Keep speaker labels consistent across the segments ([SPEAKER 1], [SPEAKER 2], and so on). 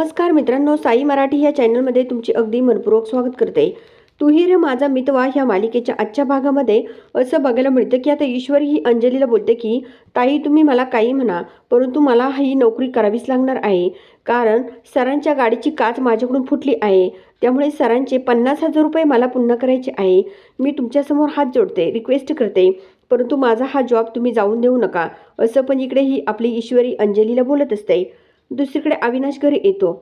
[SPEAKER 1] नमस्कार मित्रांनो साई मराठी या चॅनलमध्ये तुमचे अगदी मनपूर्वक स्वागत करते. तूही रे माझा मितवा ह्या मालिकेच्या आजच्या भागामध्ये असं बघायला मिळतं की आता ईश्वरी ही अंजलीला बोलते की ताई तुम्ही मला काही म्हणा परंतु मला ही नोकरी करावीच लागणार आहे. कारण सरांच्या गाडीची काच माझ्याकडून फुटली आहे. त्यामुळे सरांचे पन्नास हजार रुपये मला पुन्हा करायचे आहे. मी तुमच्यासमोर हात जोडते रिक्वेस्ट करते. परंतु माझा हा जॉब तुम्ही जाऊन देऊ नका. असं पण इकडे ही आपली ईश्वरी अंजलीला बोलत असते. दुसरीकडे अविनाश घरी येतो.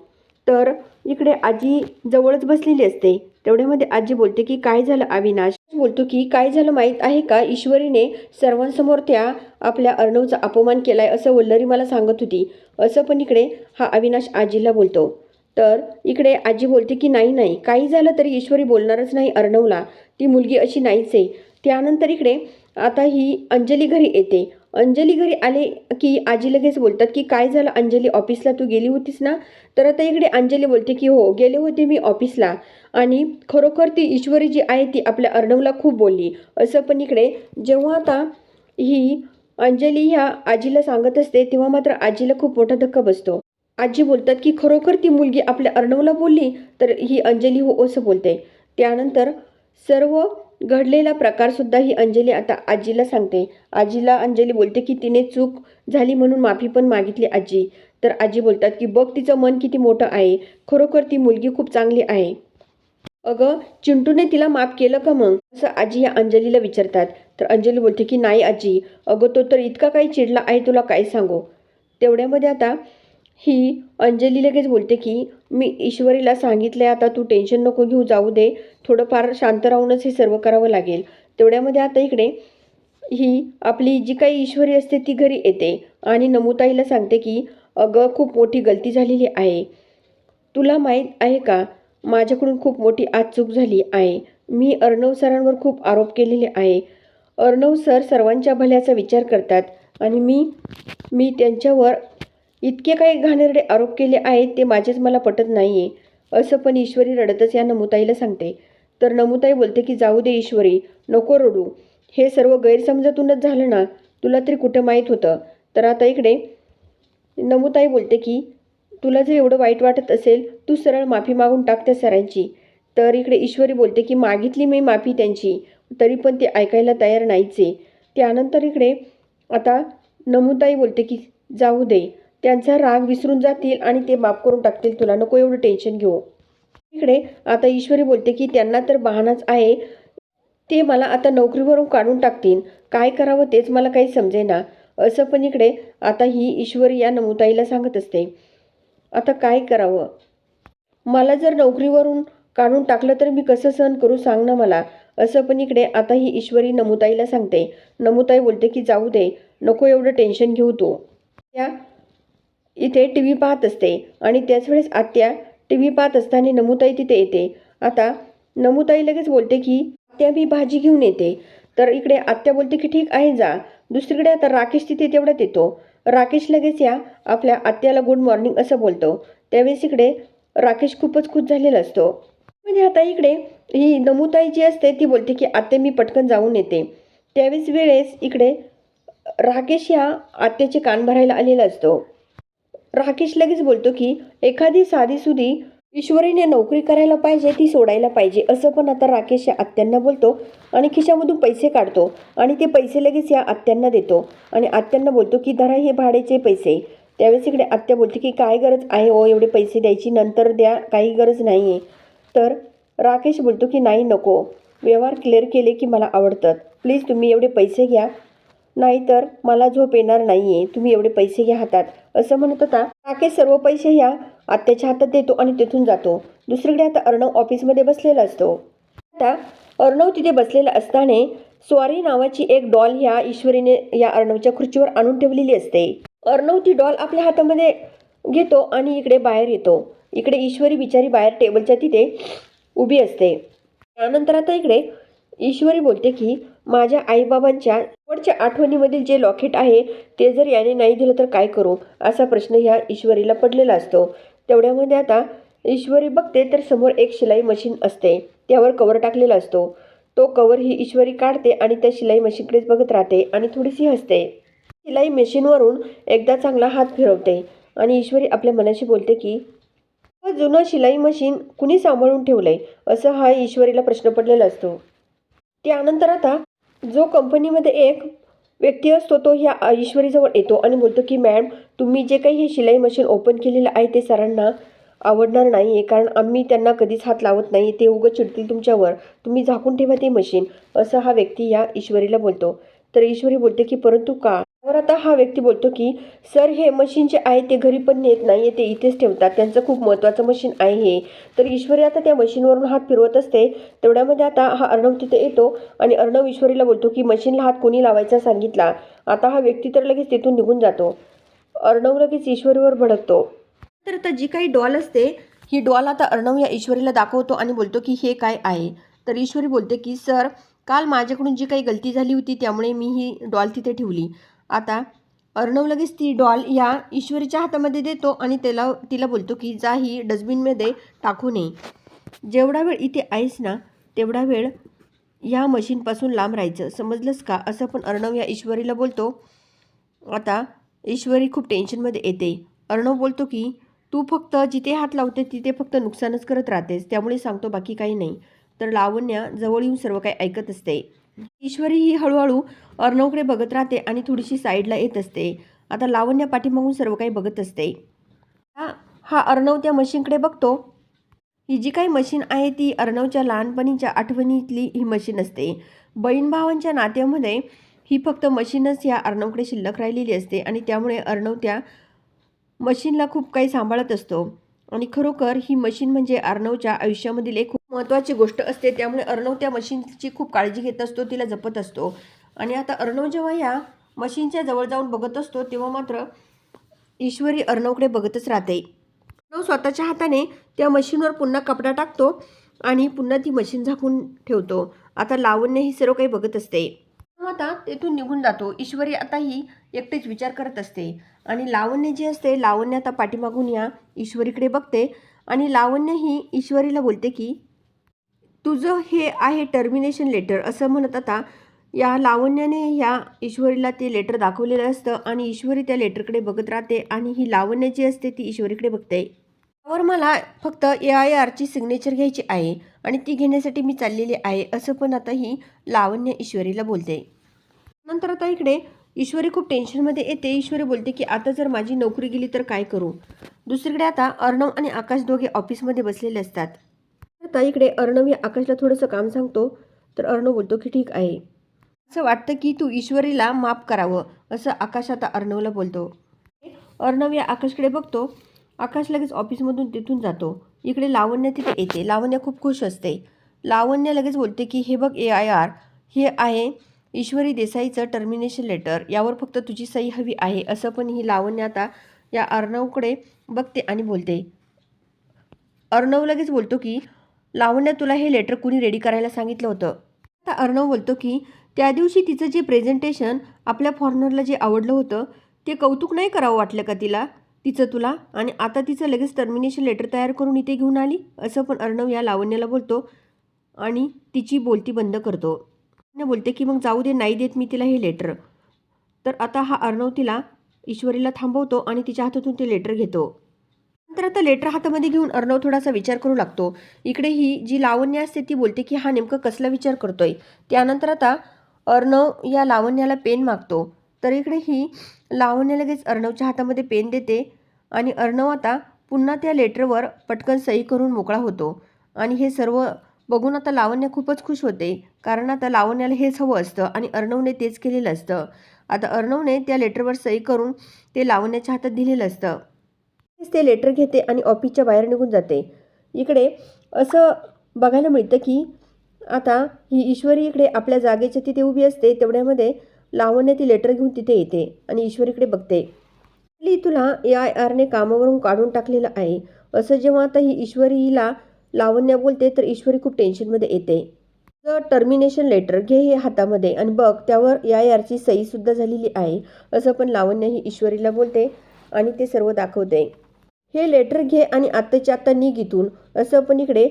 [SPEAKER 1] तर इकडे आजी जवळच बसलेली असते. तेवढ्यामध्ये आजी बोलते की काय झालं अविनाश? बोलतो की काय झालं माहीत आहे का? ईश्वरीने सर्वांसमोर त्या आपल्या अर्णवचा अपमान केलाय असं वल्लरी मला सांगत होती. असं पण इकडे हा अविनाश आजीला बोलतो. तर इकडे आजी बोलते की नाही नाही काही झालं तरी ईश्वरी बोलणारच नाही अर्णवला. ती मुलगी अशी नाहीच आहे. त्यानंतर इकडे आता ही अंजली घरी येते. अंजली घरी आले की आजी लगेच बोलतात की काय झालं अंजली? ऑफिसला तू गेली होतीस ना? तर आता इकडे अंजली बोलते की हो गेले होते मी ऑफिसला. आणि खरोखर ती ईश्वरी जी आहे ती आपल्या अर्णवला खूप बोलली. असं पण इकडे जेव्हा आता ही अंजली ह्या आजीला सांगत असते तेव्हा मात्र आजीला खूप मोठा धक्का बसतो. आजी बोलतात की खरोखर ती मुलगी आपल्या अर्णवला बोलली? तर ही अंजली हो असं बोलते. त्यानंतर सर्व घडलेला प्रकारसुद्धा ही अंजली आता आजीला सांगते. आजीला अंजली बोलते की तिने चूक झाली म्हणून माफी पण मागितली आजी. तर आजी बोलतात की बघ तिचं मन किती मोठं आहे. खरोखर ती मुलगी खूप चांगली आहे. अगं चिंटूने तिला माफ केलं का मग? असं आजी या अंजलीला विचारतात. तर अंजली बोलते की नाही आजी. अगं तो तर इतका काही चिडला आहे तुला काय सांगू? तेवढ्यामध्ये आता ही अंजली लगेच बोलते की मी ईश्वरीला सांगितलं आहे आता तू टेन्शन नको घेऊ जाऊ दे. थोडंफार शांत राहूनच हे सर्व करावं लागेल. तेवढ्यामध्ये आता इकडे ही आपली जी काही ईश्वरी असते ती घरी येते आणि नमुताईला सांगते की अगं खूप मोठी गलती झालेली आहे. तुला माहीत आहे का? माझ्याकडून खूप मोठी आज चूक झाली आहे. मी अर्णव सरांवर खूप आरोप केलेले आहे. अर्णव सर सर्वांच्या भल्याचा विचार करतात आणि मी मी त्यांच्यावर इतके काही घाणेरडे आरोप केले आहेत ते माझेच मला पटत नाही आहे असं पण ईश्वरी रडतच या नमुताईला सांगते. तर नमुताई बोलते की जाऊ दे ईश्वरी नको रडू. हे सर्व गैरसमजातूनच झालं ना तुला तरी कुठं माहीत होतं? तर आता इकडे. नमुताई बोलते की तुला जर एवढं वाईट वाटत असेल तू सरळ माफी मागून टाकते सरांची. तर इकडे ईश्वरी बोलते की मागितली मी माफी त्यांची तरी पण ते ऐकायला तयार नाहीच. आहे त्यानंतर इकडे आता नमुताई बोलते की जाऊ दे त्यांचा राग विसरून जातील आणि ते माफ करून टाकतील. तुला नको एवढं टेन्शन घेऊ. इकडे आता ईश्वरी बोलते की त्यांना तर बहानाच आहे. ते मला आता नोकरीवरून काढून टाकतील. काय करावं तेच मला काही समजेना. असं पण इकडे आता ही ईश्वरी या नमुताईला सांगत असते. आता काय करावं? मला जर नोकरीवरून काढून टाकलं तर मी कसं सहन करू सांग ना मला. असं पण इकडे आता ही ईश्वरी नमुताईला सांगते. नमुताई बोलते की जाऊ दे. नको एवढं टेन्शन घेऊ तू. त्या इथे टी व्ही पाहत असते. आणि त्याच वेळेस आत्या टी व्ही पाहत असताना नमुताई तिथे येते. आता नमुताई लगेच बोलते की आत्या मी भाजी घेऊन येते. तर इकडे आत्या बोलते की ठीक आहे जा. दुसरीकडे आता राकेश तिथे तेवढ्यात येतो. राकेश लगेच या आपल्या आत्याला गुड मॉर्निंग असं बोलतो. त्यावेळेस इकडे राकेश खूपच खुश झालेला असतो. म्हणजे आता इकडे ही नमुताई जी असते ती बोलते की आत्या मी पटकन जाऊन येते. त्यावेळेस वेळेस इकडे राकेश या आत्याचे कान भरायला आलेला असतो. राकेश लगेच बोलतो की एखादी साधीसुधी ईश्वरीने नोकरी करायला पाहिजे ती सोडायला पाहिजे असं पण आता राकेश या आत्यांना बोलतो आणि खिशामधून पैसे काढतो आणि ते पैसे लगेच या आत्यांना देतो. आणि आत्यांना बोलतो की धरा हे भाड्याचे पैसे. त्यावेळेस इकडे आत्या बोलते की काय गरज आहे ओ एवढे पैसे द्यायची? नंतर द्या काही गरज नाही आहे तर राकेश बोलतो की नाही नको. व्यवहार क्लिअर केले की मला आवडतात. प्लीज तुम्ही एवढे पैसे घ्या. नाहीतर मला झोप येणार नाही आहे तुम्ही एवढे पैसे घ्या हातात. असं म्हणत होता. राकेश सर्व पैसे ह्या आत्याच्या हातात देतो आणि तिथून जातो. दुसरीकडे आता अर्णव ऑफिसमध्ये बसलेला असतो. आता अर्णव तिथे बसलेला असताना स्वारी नावाची एक डॉल ह्या ईश्वरीने या अर्णवच्या खुर्चीवर आणून ठेवलेली असते. अर्णव ती डॉल आपल्या हातामध्ये घेतो आणि इकडे बाहेर येतो. इकडे ईश्वरी बिचारी बाहेर टेबलच्या तिथे उभी असते. त्यानंतर आता इकडे ईश्वरी बोलते की माझ्या आईबाबांच्या शेवटच्या आठवणीमधील जे लॉकेट आहे ते जर याने नाही दिलं तर काय करू? असा प्रश्न ह्या ईश्वरीला पडलेला असतो. तेवढ्यामध्ये आता ईश्वरी बघते तर समोर एक शिलाई मशीन असते. त्यावर कवर टाकलेला असतो. तो कवर ही ईश्वरी काढते आणि त्या शिलाई मशीनकडेच बघत राहते आणि थोडीशी हसते. शिलाई मशीनवरून एकदा चांगला हात फिरवते आणि ईश्वरी आपल्या मनाशी बोलते की जुनं शिलाई मशीन कुणी सांभाळून ठेवलंय? असं हा ईश्वरीला प्रश्न पडलेला असतो. त्यानंतर आता जो कंपनीमध्ये एक व्यक्ती असतो तो ह्या ईश्वरीजवळ येतो आणि बोलतो की मॅम तुम्ही जे काही हे शिलाई मशीन ओपन केलेलं आहे ते सरांना आवडणार नाही आहे कारण आम्ही त्यांना कधीच हात लावत नाही ते उगं चिडतील तुमच्यावर. तुम्ही झाकून ठेवा ते मशीन. असं हा व्यक्ती या ईश्वरीला बोलतो. तर ईश्वरी बोलते की परंतु का तर आता हा व्यक्ती बोलतो की सर हे मशीन जे आहे ते घरी पण नेत नाही ते इथेच ठेवतात. त्यांचं खूप महत्त्वाचं मशीन आहे. हे तर ईश्वरी आता त्या मशीनवरून हात फिरवत असते. तेवढ्यामध्ये आता हा अर्णव तिथे येतो आणि अर्णव ईश्वरीला बोलतो की मशीनला हात कोणी लावायचा सांगितला? आता हा व्यक्ती तर लगेच तिथून निघून जातो. अर्णव लगेच ईश्वरीवर भडकतो. तर आता जी काही डॉल असते ही डॉल आता अर्णव या ईश्वरीला दाखवतो आणि बोलतो की हे काय आहे? तर ईश्वरी बोलते की सर काल माझ्याकडून जी काही गलती झाली होती त्यामुळे मी ही डॉल तिथे ठेवली. आता अर्णव लगेच ती डॉल या ईश्वरीच्या हातामध्ये देतो आणि त्याला तिला बोलतो की जा ही डस्टबिनमध्ये टाकू नये. जेवढा वेळ इथे आहेस ना तेवढा वेळ या मशीनपासून लांब राहायचं. समजलंस का? असं पण अर्णव या ईश्वरीला बोलतो. आता ईश्वरी खूप टेन्शनमध्ये येते. अर्णव बोलतो की तू फक्त जिथे हात लावते तिथे फक्त नुकसानच करत राहतेस. त्यामुळे सांगतो बाकी काही नाही. तर लावण्या जवळ येऊन सर्व काही ऐकत असते. ईश्वरी ही हळूहळू अर्णवकडे बघत राहते आणि थोडीशी साईडला येत असते. आता लावण्या पाठीमागून सर्व काही बघत असते. हा अर्णव त्या मशीनकडे बघतो. ही जी काही मशीन आहे ती अर्णवच्या लहानपणीच्या आठवणीतली ही मशीन असते. बहीण भावांच्या नात्यामध्ये ही फक्त मशीनच या अर्णवकडे शिल्लक राहिलेली असते आणि त्यामुळे अर्णव त्या मशीनला खूप काही सांभाळत असतो. आणि खरोखर ही मशीन म्हणजे अर्णवच्या आयुष्यामधील एक खूप महत्त्वाची गोष्ट असते. त्यामुळे अर्णव त्या मशीनची खूप काळजी घेत असतो तिला जपत असतो. आणि आता अर्णव जेव्हा या मशीनच्या जवळ जाऊन बघत असतो तेव्हा मात्र ईश्वरी अर्णवकडे बघतच राहते. अर्णव स्वतःच्या हाताने त्या मशीनवर पुन्हा कपडा टाकतो आणि पुन्हा ती मशीन झाकून ठेवतो. आता लावण्य ही सर्व काही बघत असते. आता तेथून निघून जातो. ईश्वरी आता ही एकटेच विचार करत असते. आणि लावण्य जी असते लावण्य आता पाठीमागून या ईश्वरीकडे बघते. आणि लावण्य ही ईश्वरीला बोलते की तुझं हे आहे टर्मिनेशन लेटर असं म्हणत आता या लावण्याने ह्या ईश्वरीला ते लेटर दाखवलेलं असतं. आणि ईश्वरी त्या लेटरकडे बघत राहते. आणि ही लावण्य जी असते ती ईश्वरीकडे बघते. त्यावर मला फक्त ए आय आरची सिग्नेचर घ्यायची आहे आणि ती घेण्यासाठी मी चाललेली आहे असं पण आता ही लावण्य ईश्वरीला बोलते. नंतर आता इकडे ईश्वरी खूप टेन्शनमध्ये येते. ईश्वरी बोलते की आता जर माझी नोकरी गेली तर काय करू? दुसरीकडे आता अर्णव आणि आकाश दोघे ऑफिसमध्ये बसलेले असतात. आता इकडे अर्णव या आकाशला थोडंसं काम सांगतो तर अर्णव बोलतो की ठीक आहे. असं वाटतं की तू ईश्वरीला माफ करावं असं आकाश आता अर्णवला बोलतो. अर्णव या आकाशकडे बघतो आकाश लगेच ऑफिसमधून तिथून जातो. इकडे लावण्य तिथे येते. लावण्य खूप खुश असते. लावण्य लगेच बोलते की हे बघ ए आय आर हे आहे ईश्वरी देसाईचं टर्मिनेशन लेटर यावर फक्त तुझी सही हवी आहे. असं पण ही लावण्य आता या अर्णवकडे बघते आणि बोलते. अर्णव लगेच बोलतो की लावण्य तुला हे लेटर कुणी रेडी करायला सांगितलं होतं? आता अर्णव बोलतो की त्या दिवशी तिचं जे प्रेझेंटेशन आपल्या फॉरनरला जे आवडलं होतं ते कौतुक नाही करावं वाटलं का तिला? तिचं तुला आणि आता तिचं लगेच टर्मिनेशन लेटर तयार करून इथे घेऊन आली? असं पण अर्णव या लावण्याला बोलतो आणि तिची बोलती बंद करतो. बोलते की मग जाऊ दे नाही देत मी तिला हे लेटर तर आता हा अर्णव तिला ईश्वरीला थांबवतो आणि तिच्या हातातून ते लेटर घेतो. नंतर आता लेटर हातामध्ये घेऊन अर्णव थोडासा विचार करू लागतो. इकडे ही जी लावण्य असते ती बोलते की हा नेमकं कसला विचार करतोय? त्यानंतर आता अर्णव या लावण्याला पेन मागतो. तर इकडे ही लावण्य लगेच अर्णवच्या हातामध्ये पेन देते आणि अर्णव आता पुन्हा त्या लेटरवर पटकन सही करून मोकळा होतो. आणि हे सर्व बघून आता लावण्य खूपच खुश होते कारण आता लावण्याला हेच हवं असतं आणि अर्णवने तेच केलेलं असतं. आता अर्णवने त्या लेटरवर सही करून ते लावण्याच्या हातात दिलेलं असतं. ते लेटर घेते आणि ऑफिसच्या बाहेर निघून जाते. इकडे असं बघायला मिळतं की आता ही ईश्वरी इकडे आपल्या जागेच्या तिथे उभी असते तेवढ्यामध्ये लावण्य ती लेटर घेऊन तिथे येते आणि ईश्वरीकडे बघते. ली तुला ए आय आरने कामावरून काढून टाकलेलं आहे. असं जेव्हा आता ही ईश्वरीला लावण्य बोलते तर ईश्वरी खूप टेन्शनमध्ये येते. तर टर्मिनेशन लेटर घे हे हातामध्ये आणि बघ त्यावर ए आय आरची सहीसुद्धा झालेली आहे असं पण लावण्य ही ईश्वरीला बोलते आणि ते सर्व दाखवते. हे लेटर घे आणि आत्ताच्या आत्ता निघ इथून असं पण इकडे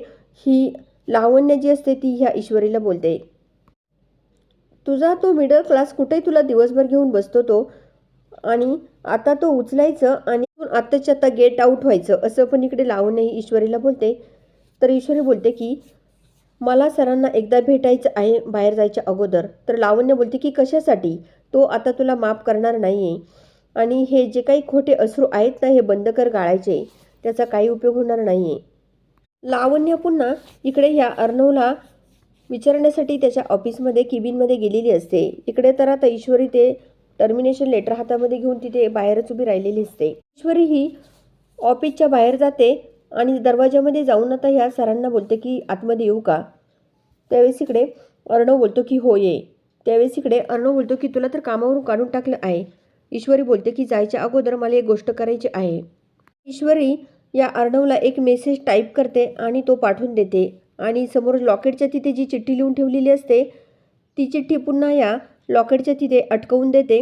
[SPEAKER 1] ही लावण्य जी असते ती ह्या ईश्वरीला बोलते. तुझा तो मिडल क्लास कुठेही तुला दिवसभर घेऊन बसतो तो. आणि आता तो उचलायचं आणि आत्ताच्या आता गेट आऊट व्हायचं. असं पण इकडे लावून ही ईश्वरीला बोलते. तर ईश्वरी बोलते की मला सरांना एकदा भेटायचं आहे बाहेर जायच्या अगोदर. तर लावण्य बोलते की कशासाठी? तो आता तुला माफ करणार नाही आहे आणि हे जे काही खोटे अश्रू आहेत ना हे बंद कर गाळायचे. त्याचा काही उपयोग होणार नाही आहे लावण्य पुन्हा इकडे ह्या अर्णवला विचारण्यासाठी त्याच्या ऑफिसमध्ये किबिनमध्ये गेलेली असते. इकडे तर आता ईश्वरी ते टर्मिनेशन लेटर हातामध्ये घेऊन तिथे बाहेरच उभी राहिलेली असते. ईश्वरी ही ऑफिसच्या बाहेर जाते आणि दरवाजामध्ये जाऊन आता ह्या सरांना बोलते की आतमध्ये येऊ का? त्यावेळेस इकडे अर्णव बोलतो की हो ये. त्यावेळेस इकडे अर्णव बोलतो की तुला तर कामावरून काढून टाकलं आहे. ईश्वरी बोलते की जायच्या अगोदर मला एक गोष्ट करायची आहे. ईश्वरी या अर्णवला एक मेसेज टाईप करते आणि तो पाठवून देते. आणि समोर लॉकेटच्या तिथे जी चिठ्ठी लिहून ठेवलेली असते ती चिठ्ठी पुन्हा या लॉकेटच्या तिथे अटकवून देते.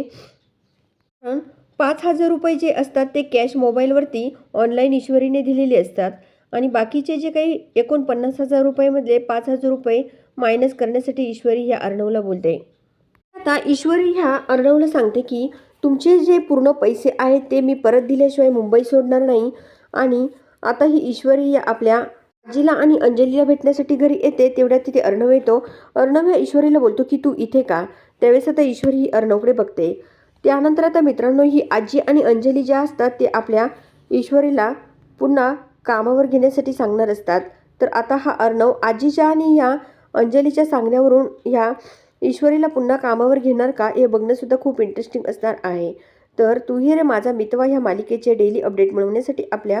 [SPEAKER 1] पाच हजार रुपये जे असतात ते कॅश मोबाईलवरती ऑनलाईन ईश्वरीने दिलेले असतात. आणि बाकीचे जे काही एकोणपन्नास हजार रुपयेमधले पाच हजार रुपये मायनस करण्यासाठी ईश्वरी ह्या अर्णवला बोलते. आता ईश्वरी ह्या अर्णवला सांगते की तुमचे जे पूर्ण पैसे आहेत ते मी परत दिल्याशिवाय मुंबई सोडणार नाही. आणि आता ही ईश्वरी या आपल्या आजीला आणि अंजलीला भेटण्यासाठी घरी येते तेवढ्यात तिथे अर्णव येतो. अर्णव या ईश्वरीला बोलतो की तू इथे का? त्यावेळेस आता ईश्वरी ही अर्णवकडे बघते. त्यानंतर आता मित्रांनो ही आजी आणि अंजली ज्या असतात ते आपल्या ईश्वरीला पुन्हा कामावर घेण्यासाठी सांगणार असतात. तर आता हा अर्णव आजीच्या आणि ह्या अंजलीच्या सांगण्यावरून ह्या ईश्वरीला पुन्हा कामावर घेणार का हे बघणंसुद्धा खूप इंटरेस्टिंग असणार आहे. तर तूही रे माझा मितवा ह्या मालिकेचे डेली अपडेट मिळवण्यासाठी आपल्या